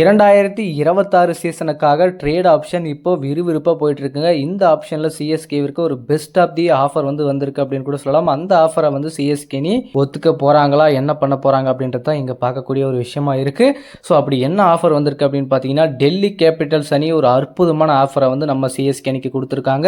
இரண்டாயிரத்தி இருபத்தாறு சீசனுக்காக trade option இப்போ விறுவிறுப்பாக போயிட்டுருக்குங்க. இந்த ஆப்ஷனில் சிஎஸ்கேவிற்கு ஒரு பெஸ்ட் ஆஃப் தி ஆஃபர் வந்து வந்திருக்கு அப்படின்னு கூட சொல்லலாம். அந்த ஆஃபரை வந்து சிஎஸ்கேனி ஒத்துக்க போகிறாங்களா என்ன பண்ண போகிறாங்க அப்படின்றது தான் இங்கே பார்க்கக்கூடிய ஒரு விஷயமா இருக்குது ஸோ அப்படி என்ன ஆஃபர் வந்திருக்கு அப்படின்னு பார்த்தீங்கன்னா டெல்லி கேபிட்டல்ஸ் அணி ஒரு அற்புதமான ஆஃபரை வந்து நம்ம சிஎஸ்கேனிக்கு கொடுத்துருக்காங்க.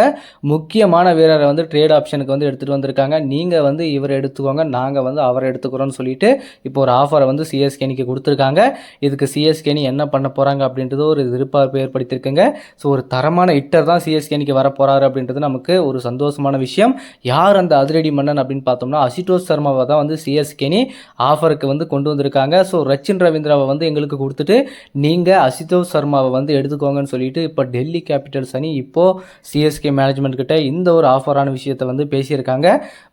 முக்கியமான வீரரை வந்து ட்ரேட் ஆப்ஷனுக்கு வந்து எடுத்துகிட்டு வந்திருக்காங்க. நீங்கள் வந்து இவரை எடுத்துக்கோங்க நாங்கள் வந்து அவரை எடுத்துக்கிறோம்னு சொல்லிட்டு இப்போ ஒரு ஆஃபரை வந்து சிஎஸ்கேனிக்கு கொடுத்துருக்காங்க. இதுக்கு சிஎஸ்கேனி என்ன பண்ண போகிறாங்க அப்படின்றது ஒரு எதிர்பார்ப்பு ஏற்படுத்தியிருக்குங்க. ஸோ ஒரு தரமான ஹிட்டர் தான் சிஎஸ்கே அணிக்கு வர போகிறாரு அப்படின்றது நமக்கு ஒரு சந்தோஷமான விஷயம். யார் அந்த அதிரடி மன்னன் அப்படின்னு பார்த்தோம்னா அசிட்டோஷ் சர்மாவை தான் வந்து சிஎஸ்கேனி ஆஃபருக்கு வந்து கொண்டு வந்திருக்காங்க. ஸோ ரச்சின் ரவீந்திராவை வந்து எங்களுக்கு கொடுத்துட்டு நீங்கள் அசிதோஷ் சர்மாவை வந்து எடுத்துக்கோங்கன்னு சொல்லிட்டு இப்போ டெல்லி கேபிட்டல்ஸ் அணி இப்போது சிஎஸ்கே மேனேஜ்மெண்ட் கிட்ட இந்த ஒரு ஆஃபரான விஷயத்தை வந்து பேசியிருக்காங்க.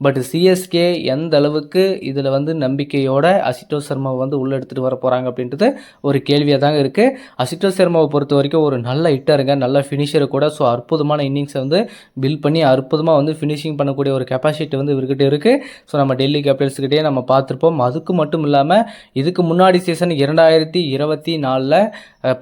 பட் சிஎஸ்கே எந்த அளவுக்கு இதில் வந்து நம்பிக்கையோட அசிட்டோஷ் சர்மாவை வந்து உள்ளே எடுத்துகிட்டு வர போகிறாங்க அப்படின்றது ஒரு கேள்வியாக தாங்க இருக்குது அசிட்டோ சர்மாவை பொறுத்த வரைக்கும் ஒரு நல்ல ஹிட்டருங்க நல்ல ஃபினிஷர் கூட. ஸோ அற்புதமான இன்னிங்ஸை வந்து பில்ட் பண்ணி அற்புதமாக வந்து ஃபினிஷிங் பண்ணக்கூடிய ஒரு கெப்பாசிட்டி வந்து இவர்கிட்ட இருக்குது ஸோ நம்ம டெல்லி கேபிட்டல்ஸ்கிட்டே நம்ம பார்த்துருப்போம். அதுக்கு மட்டும் இல்லாமல் இதுக்கு முன்னாடி சீசன் இரண்டாயிரத்தி இருபத்தி நாலில்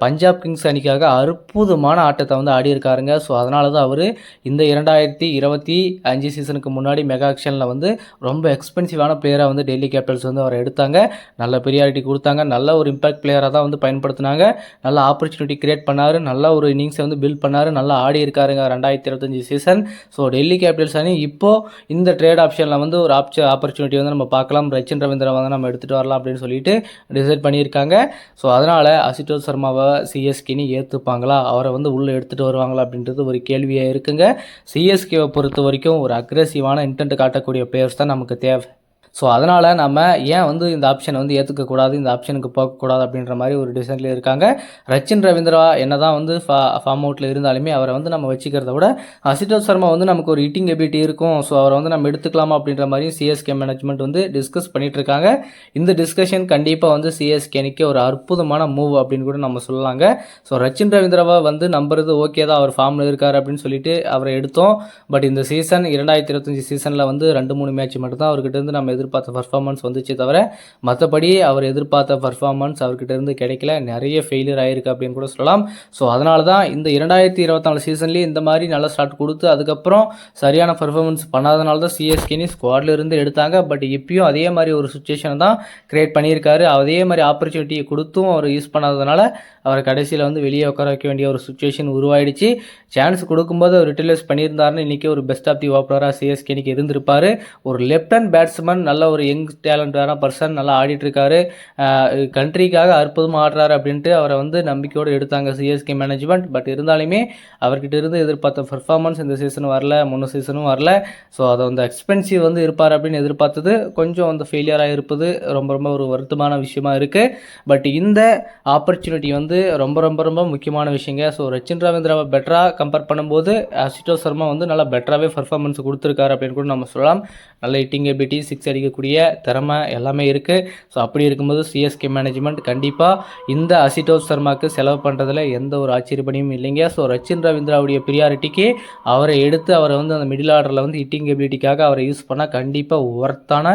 பஞ்சாப் கிங்ஸ் அணிக்காக அற்புதமான ஆட்டத்தை வந்து ஆடி இருக்காருங்க ஸோ அதனால தான் அவர் இந்த இரண்டாயிரத்தி இருபத்தி அஞ்சு சீசனுக்கு முன்னாடி மெகா ஆக்ஷனில் வந்து ரொம்ப எக்ஸ்பென்சிவான பிளேயராக வந்து டெல்லி கேபிட்டல்ஸ் வந்து அவரை எடுத்தாங்க. நல்ல பெரியாரிட்டி கொடுத்தாங்க. நல்ல ஒரு இம்பாக்ட் பிளேயராக தான் வந்து பயன்படுத்தினாங்க நல்ல ஆப்பர்ச்சுனிட்டி கிரியேட் பண்ணார். நல்ல ஒரு இன்னிங்ஸை வந்து பில்ட் பண்ணார். நல்லா ஆடி இருக்காருங்க ரெண்டாயிரத்தி இருபத்தஞ்சி சீசன் ஸோ டெல்லி கேபிட்டல்ஸ் அணி இப்போது இந்த ட்ரேட் ஆப்ஷனில் வந்து ஒரு ஆப்ஷ ஆப்பர்ச்சுனிட்டி வந்து நம்ம பார்க்கலாம். ரச்சின் ரவீந்திரன் வந்து நம்ம எடுத்துகிட்டு வரலாம் அப்படின்னு சொல்லிட்டு டிசைட் பண்ணியிருக்காங்க. ஸோ அதனால் அசிட்டோஷ் சர்மாவை சிஎஸ்கேனி ஏற்றுப்பாங்களா அவரை வந்து உள்ளே எடுத்துகிட்டு வருவாங்களா அப்படின்றது ஒரு கேள்வியாக இருக்குங்க. சிஎஸ்கேவை பொறுத்த வரைக்கும் ஒரு அக்ரெசிவான இன்டென்ட் காட்டக்கூடிய பிளேயர்ஸ் தான் நமக்கு தேவை. ஸோ அதனால் நம்ம ஏன் வந்து இந்த ஆப்ஷனை வந்து ஏற்றுக்கக்கூடாது இந்த ஆப்ஷனுக்கு போகக்கூடாது அப்படின்ற மாதிரி ஒரு டிசனில் இருக்காங்க. ரச்சின் ரவீந்திரா என்ன தான் வந்து ஃபா ஃபார்ம் அவுட்டில் இருந்தாலுமே அவரை வந்து நம்ம வச்சுக்கிறத விட அசிட்டோஷ் சர்மா வந்து நமக்கு ஒரு ஹிட்டிங் எபிலிட்டி இருக்கும். ஸோ அவரை வந்து நம்ம எடுத்துக்கலாமா அப்படின்ற மாதிரியும் சிஎஸ்கே மேனேஜ்மெண்ட் வந்து டிஸ்கஸ் பண்ணிகிட்டு இருக்காங்க. இந்த டிஸ்கஷன் கண்டிப்பாக வந்து சிஎஸ்கேனிக்கு ஒரு அற்புதமான மூவ் அப்படின்னு கூட நம்ம சொல்லலாங்க. ஸோ ரச்சின் ரவீந்திராவை வந்து நம்புறது ஓகே தான். அவர் ஃபார்மில் இருக்கார் அப்படின்னு சொல்லிட்டு அவரை எடுத்தோம். பட் இந்த சீசன் இரண்டாயிரத்தி இருபத்தஞ்சி சீசனில் வந்து ரெண்டு மூணு மேட்ச் மட்டும்தான் அவர்கிட்ட இருந்து நம்ம எதிர்பார்த்த பர்ஃபார்மன்ஸ் வந்துச்சே தவிர மற்றபடி அவர் எதிர்பார்த்த பர்ஃபார்மன்ஸ் அவர்கிட்ட இருந்து கிடைக்கல. நிறைய ஃபெயிலியர் ஆயிருக்கு அப்படின்னு கூட சொல்லலாம். ஸோ அதனால தான் இந்த இரண்டாயிரத்தி இருபத்தாலு சீசன்லேயே இந்த மாதிரி நல்ல ஸ்டார்ட் கொடுத்து அதுக்கப்புறம் சரியான பர்ஃபார்மன்ஸ் பண்ணாதனால தான் சிஎஸ்கேனி ஸ்குவாட்ல இருந்து எடுத்தாங்க. பட் இப்பயும் அதே மாதிரி ஒரு சுச்சுவேஷனை தான் கிரியேட் பண்ணியிருக்காரு. அதே மாதிரி ஆப்பர்ச்சுனிட்டியை கொடுத்தும் அவர் யூஸ் பண்ணாததுனால அவரை கடைசியில் வந்து வெளியே உட்கார வைக்க வேண்டிய ஒரு சுச்சுவேஷன் உருவாயிடுச்சு. சான்ஸ் கொடுக்கும்போது அவர் யூட்டிலைஸ் பண்ணியிருந்தாருன்னு இன்றைக்கி ஒரு பெஸ்ட் ஆஃப் தி ஓப்பனராக சிஎஸ்கேனிக்கு இருந்திருப்பார். ஒரு லெஃப்ட் ஹேண்ட் பேட்ஸ்மேன் நல்ல ஒரு யங் டேலண்டான பர்சன் நல்லா ஆடிட்டுருக்காரு. கண்ட்ரிக்காக அற்புதமாக ஆடுறாரு அப்படின்ட்டு அவரை வந்து நம்பிக்கையோடு எடுத்தாங்க சிஎஸ்கே மேனேஜ்மெண்ட் பட் இருந்தாலுமே அவர்கிட்ட இருந்து எதிர்பார்த்த பர்ஃபார்மன்ஸ் இந்த சீசனும் வரல முன்ன சீசனும் வரல. ஸோ அதை அந்த எக்ஸ்பென்சிவ் வந்து இருப்பார் அப்படின்னு எதிர்பார்த்தது. கொஞ்சம் அந்த ஃபெயிலியராக இருப்பது ரொம்ப ரொம்ப ஒரு வருத்தமான விஷயமா இருக்குது பட் இந்த ஆப்பர்ச்சுனிட்டி வந்து ரொம்ப ரொம்ப ரொம்ப முக்கியமான விஷயங்க. ஸோ ரச்சின் ரவீந்திராவை பெட்டராக கம்பேர் பண்ணும்போது அசிட்டோ சர்மா வந்து நல்லா பெட்டராகவே பர்ஃபார்மன்ஸ் கொடுத்துருக்காரு அப்படின்னு கூட நம்ம சொல்லலாம். நல்ல ஹிட்டிங் எபிலிட்டி சிக்ஸ் அடிக்கக்கூடிய திறமை எல்லாமே இருக்குது ஸோ அப்படி இருக்கும்போது சிஎஸ்கே மேனேஜ்மெண்ட் கண்டிப்பாக இந்த அசிட்டோஸ் சர்மாக்கு செலவு பண்ணுறதுல எந்த ஒரு ஆச்சரியப்படியும் இல்லைங்க. ஸோ ரச்சின் ரவீந்திராவுடைய ப்ரியாரிட்டிக்கு அவரை எடுத்து அவரை வந்து அந்த மிடில் ஆர்டரில் வந்து ஹிட்டிங் எபிலிட்டிக்காக அவரை யூஸ் பண்ணால் கண்டிப்பாக ஒர்த்தான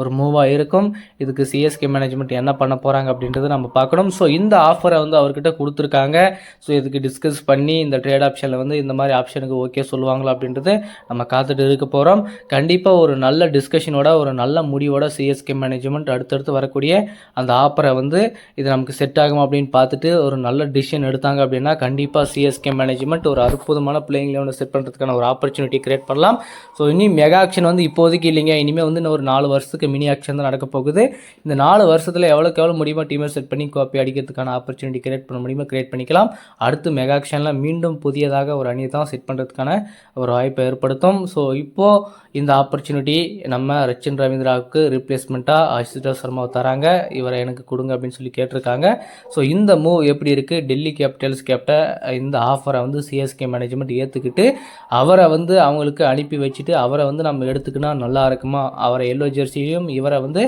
ஒரு மூவாக இருக்கும். இதுக்கு சிஎஸ்கே மேனேஜ்மெண்ட் என்ன பண்ண போகிறாங்க அப்படின்றத நம்ம பார்க்கணும். ஸோ இந்த ஆஃபரை வந்து அவர்கிட்ட கொடுத்துருக்காங்க. ஸோ இதுக்கு டிஸ்கஸ் பண்ணி இந்த ட்ரேட் ஆப்ஷனில் வந்து இந்த மாதிரி ஆப்ஷனுக்கு ஓகே சொல்லுவாங்களா அப்படின்றது நம்ம காத்துட்டு இருக்க போகிறோம் கண்டிப்பாக ஒரு நல்ல டிஸ்கஷனோட ஒரு நல்ல முடிவோட சிஎஸ்கே மேனேஜ்மெண்ட் அடுத்தடுத்து வரக்கூடிய அந்த ஆப்பரை வந்து இது நமக்கு செட் ஆகும் அப்படின்னு பார்த்துட்டு ஒரு நல்ல டிசிஷன் எடுத்தாங்க அப்படின்னா கண்டிப்பாக சிஎஸ்கே மேனேஜ்மெண்ட் ஒரு அற்புதமான பிளேயிங் லெவனை செட் பண்ணுறதுக்கான ஒரு ஆப்பர்ச்சுனிட்டி கிரியேட் பண்ணலாம். ஸோ இனி மெகா ஆக்ஷன் வந்து இப்போதைக்கு இல்லைங்க. இனிமேல் வந்து இன்னும் ஒரு நாலு வருஷத்துக்கு மினி ஆக்ஷன் தான் நடக்க போகுது. இந்த நாலு வருஷத்தில் எவ்வளோக்கு எவ்வளோ முடியுமோ டீமை செட் பண்ணி காப்பி அடிக்கிறதுக்கான ஆப்பர்ச்சுனிட்டி கிரியேட் பண்ண முடியுமோ கிரியேட் பண்ணிக்கலாம். அடுத்து மெகா ஆக்ஷனில் மீண்டும் புதியதாக ஒரு அணியை தான் செட் பண்ணுறதுக்கான ஒரு வாய்ப்பை ஏற்படுத்தும். ஸோ இப்போது இந்த ஆப்பர்ச்சுனிட்டி நம்ம ரச்சின் ரவீந்திராவுக்கு ரீப்ளேஸ்மெண்ட்டாக அசிதா சர்மாவை தராங்க. இவரை எனக்கு கொடுங்க அப்படின்னு சொல்லி கேட்டிருக்காங்க. ஸோ இந்த மூவ் எப்படி இருக்குது டெல்லி கேபிட்டல்ஸ் கேப்ட இந்த ஆஃபரை வந்து சிஎஸ்கே மேனேஜ்மெண்ட் ஏற்றுக்கிட்டு அவரை வந்து அவங்களுக்கு அனுப்பி வச்சுட்டு அவரை வந்து நம்ம எடுத்துக்கினா நல்லா இருக்குமா? அவரை எல்லோ ஜெர்சிலையும் இவரை வந்து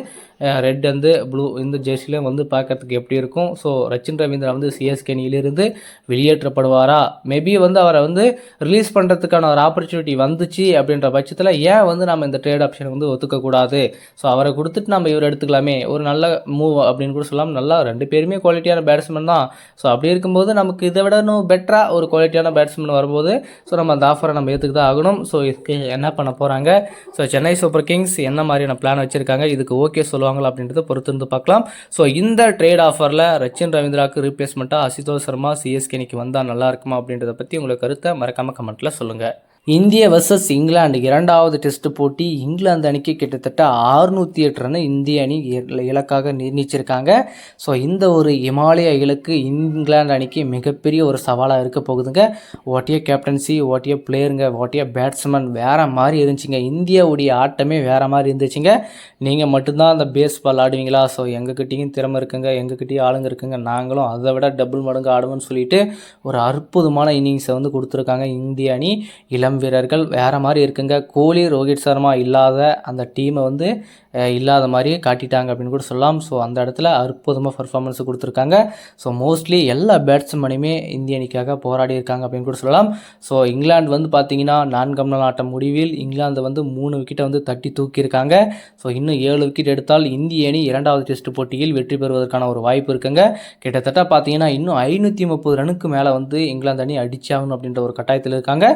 ரெட் வந்து ப்ளூ இந்த ஜெர்சிலையும் வந்து பார்க்கறதுக்கு எப்படி இருக்கும்? ஸோ ரச்சின் ரவீந்திரா வந்து சிஎஸ்கே அணியிலிருந்து வெளியேற்றப்படுவாரா? மேபி வந்து அவரை வந்து ரிலீஸ் பண்ணுறதுக்கான ஒரு ஆப்பர்ச்சுனிட்டி வந்துச்சு அப்படின்ற பட்சத்தில் ஏன் வந்து நம்ம இந்த ட்ரேட் ஆப்ஷன் வந்து ஒத்துக்கக்கூடாது ஸோ அவரை கொடுத்துட்டு நம்ம இவர் எடுத்துக்கலாமே. ஒரு நல்ல மூவ் அப்படின்னு கூட சொல்லலாம். நல்லா ரெண்டு பேருமே குவாலிட்டியான பேட்ஸ்மேன் தான். ஸோ அப்படி இருக்கும்போது நமக்கு இதை விட இன்னும் பெட்டராக ஒரு குவாலிட்டியான பேட்ஸ்மேன் வரும்போது ஸோ நம்ம அந்த ஆஃபரை நம்ம ஏற்றுக்கு தான் ஆகணும். ஸோ இதுக்கு என்ன பண்ண போகிறாங்க ஸோ சென்னை சூப்பர் கிங்ஸ் என்ன மாதிரியான பிளான் வச்சுருக்காங்க? இதுக்கு ஓகே சொல்லுவாங்களா அப்படின்றத பொறுத்து இருந்து பார்க்கலாம். ஸோ இந்த ட்ரேட் ஆஃபரில் ரச்சின் ரவீந்திராவுக்கு ரீப்ளேஸ்மெண்ட்டாக அசிதோஷ் சர்மா சிஎஸ்கே இன்னைக்கு வந்தால் நல்லா இருக்குமா அப்படின்றத பற்றி உங்களுக்கு கருத்தை மறக்காமல் கமெண்ட்டில் சொல்லுங்கள் இந்திய வர்சஸ் இங்கிலாந்து இரண்டாவது டெஸ்ட் போட்டி இங்கிலாந்து அணிக்கு கிட்டத்தட்ட ஆறுநூற்றி எட்டு ரன் இந்திய அணி இல- இலக்காக நிர்ணயிச்சிருக்காங்க ஸோ இந்த ஒரு இமாலய இலக்கு இங்கிலாந்து அணிக்கு மிகப்பெரிய ஒரு சவாலாக இருக்க போகுதுங்க. ஓட்டிய கேப்டன்சி ஓட்டிய பிளேயருங்க ஓட்டிய பேட்ஸ்மேன் வேறு மாதிரி இருந்துச்சுங்க. இந்தியாவுடைய ஆட்டமே வேறு மாதிரி இருந்துச்சுங்க. நீங்கள் மட்டும்தான் அந்த பேஸ் பால் ஆடுவீங்களா? ஸோ எங்ககிட்டையும் திறமை இருக்குங்க. எங்ககிட்டயும் ஆளுங்க இருக்குங்க. நாங்களும் அதை விட டபுள் மடங்கு ஆடுவோம்னு சொல்லிட்டு ஒரு அற்புதமான இன்னிங்ஸை வந்து கொடுத்துருக்காங்க இந்திய அணி. இளம் வீரர்கள் வேறு மாதிரி இருக்குங்க. கோலி ரோஹித் சர்மா இல்லாத அந்த டீமை வந்து இல்லாத மாதிரியே காட்டிட்டாங்க அப்படின்னு கூட சொல்லலாம். ஸோ அந்த இடத்துல அற்புதமாக பர்ஃபார்மன்ஸ் கொடுத்துருக்காங்க. ஸோ மோஸ்ட்லி எல்லா பேட்ஸ்மேனுமே இந்திய அணிக்காக போராடி இருக்காங்க அப்படின்னு கூட சொல்லலாம். ஸோ இங்கிலாந்து வந்து பார்த்தீங்கன்னா நான்காம் நாள் ஆட்டம் முடிவில் இங்கிலாந்து வந்து மூணு விக்கெட்டை வந்து தட்டி தூக்கியிருக்காங்க. ஸோ இன்னும் ஏழு விக்கெட் எடுத்தால் இந்திய அணி இரண்டாவது டெஸ்ட் போட்டியில் வெற்றி பெறுவதற்கான ஒரு வாய்ப்பு இருக்குங்க. கிட்டத்தட்ட பார்த்தீங்கன்னா இன்னும் ஐநூற்றி முப்பது ரனுக்கு மேலே வந்து இங்கிலாந்து அணி அடிச்சாகணும் அப்படின்ற ஒரு கட்டாயத்தில் இருக்காங்க.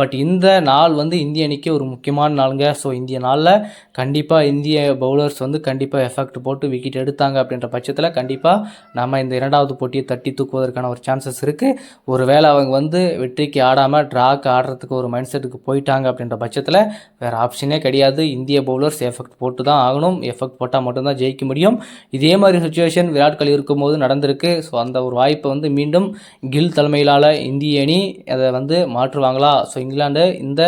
பட் இந்த நாள் வந்து இந்திய அணிக்கு ஒரு முக்கியமான நாளுங்க. ஸோ இந்திய நாளில் கண்டிப்பாக இந்திய பவுலர்ஸ் வந்து கண்டிப்பாக எஃபெக்ட் போட்டு விக்கெட் எடுத்தாங்க அப்படின்ற பட்சத்தில் கண்டிப்பாக நம்ம இந்த இரண்டாவது போட்டியை தட்டி தூக்குவதற்கான ஒரு சான்சஸ் இருக்குது ஒருவேளை அவங்க வந்து வெற்றிக்கு ஆடாமல் ட்ராக்கு ஆடுறதுக்கு ஒரு மைண்ட் செட்டுக்கு போயிட்டாங்க அப்படின்ற பட்சத்தில் வேறு ஆப்ஷனே கிடையாது. இந்திய பவுலர்ஸ் எஃபெக்ட் போட்டு தான் ஆகணும். எஃபெக்ட் போட்டால் மட்டும்தான் ஜெயிக்க முடியும். இதே மாதிரி சுச்சுவேஷன் விராட் கோலி இருக்கும்போது நடந்திருக்கு. ஸோ அந்த ஒரு வாய்ப்பை வந்து மீண்டும் கில் தலைமையிலால் இந்திய அணி அதை வந்து மாற்றுவாங்களா? ஸோ இங்கிலாந்து இந்த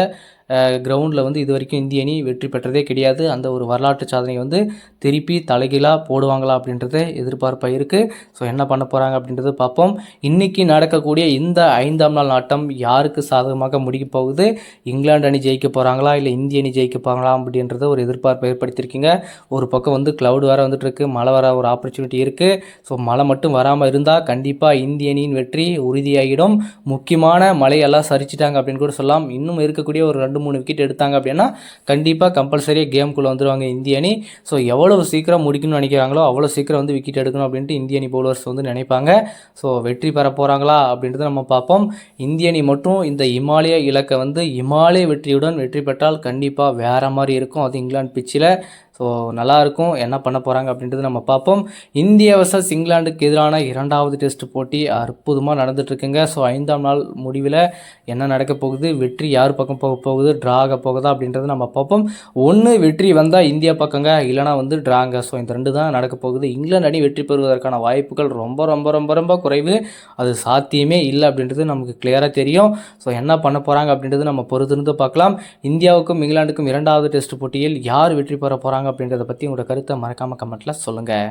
கிரவுண்டில் வந்து இது வரைக்கும் இந்திய அணி வெற்றி பெற்றதே கிடையாது. அந்த ஒரு வரலாற்று சாதனையை வந்து திருப்பி தலைகீழாக போடுவாங்களா அப்படின்றது எதிர்பார்ப்பாக இருக்குது ஸோ என்ன பண்ண போகிறாங்க அப்படின்றத பார்ப்போம். இன்றைக்கி நடக்கக்கூடிய இந்த ஐந்தாம் நாள் ஆட்டம் யாருக்கு சாதகமாக முடிக்க போகுது? இங்கிலாந்து அணி ஜெயிக்க போகிறாங்களா இல்லை இந்திய அணி ஜெயிக்க போகிறாங்களா அப்படின்றத ஒரு எதிர்பார்ப்பை ஏற்படுத்தியிருக்கீங்க. ஒரு பக்கம் வந்து க்ளவுட் வேறு வந்துட்டு இருக்கு. மழை வர ஒரு ஆப்பர்ச்சுனிட்டி இருக்குது ஸோ மழை மட்டும் வராமல் இருந்தால் கண்டிப்பாக இந்திய அணியின் வெற்றி உறுதியாகிடும். முக்கியமான மழையெல்லாம் சரிச்சிட்டாங்க அப்படின்னு கூட சொல்லலாம். இன்னும் இருக்கக்கூடிய ஒரு ரெண்டு மூணு விக்கெட் எடுத்தாங்க அப்படின்னா கண்டிப்பாக கம்பல்சரியாக கேம்குள்ளே வந்துருவாங்க இந்திய அணி. ஸோ எவ்வளோ சீக்கிரம் முடிக்கணும்னு நினைக்கிறாங்களோ அவ்வளோ சீக்கிரம் வந்து விக்கெட் எடுக்கணும் அப்படின்ட்டு இந்திய அணி பவுலர்ஸ் வந்து நினைப்பாங்க. ஸோ வெற்றி பெற போகிறாங்களா அப்படின்றத நம்ம பார்ப்போம். இந்திய அணி மட்டும் இந்த இமாலய இலக்கை வந்து இமாலய வெற்றியுடன் வெற்றி பெற்றால் கண்டிப்பாக வேறு மாதிரி இருக்கும். அது இங்கிலாந்து பிச்சில் ஸோ நல்லாயிருக்கும். என்ன பண்ண போகிறாங்க அப்படின்றது நம்ம பார்ப்போம். இந்திய வர்சஸ் இங்கிலாந்துக்கு எதிரான இரண்டாவது டெஸ்ட் போட்டி அற்புதமாக நடந்துட்டுருக்குங்க. ஸோ ஐந்தாம் நாள் முடிவில் என்ன நடக்க போகுது? வெற்றி யார் பக்கம் போக போகுது? ட்ராக போகுதா அப்படின்றத நம்ம பார்ப்போம். ஒன்று வெற்றி வந்தால் இந்தியா பக்கங்க இல்லைனா வந்து ட்ராங்க ஸோ இந்த ரெண்டு தான் நடக்க போகுது. இங்கிலாந்து அணி வெற்றி பெறுவதற்கான வாய்ப்புகள் ரொம்ப ரொம்ப ரொம்ப ரொம்ப குறைவு. அது சாத்தியமே இல்லை அப்படின்றது நமக்கு கிளியராக தெரியும். ஸோ என்ன பண்ண போகிறாங்க அப்படின்றது நம்ம பொறுத்திருந்து பார்க்கலாம். இந்தியாவுக்கும் இங்கிலாந்துக்கும் இரண்டாவது டெஸ்ட் போட்டியில் யார் வெற்றி பெற போகிறாங்க அப்படின்றத பற்றி உங்களோட கருத்தை மறக்காமல் கமெண்ட்டில் சொல்லுங்கள்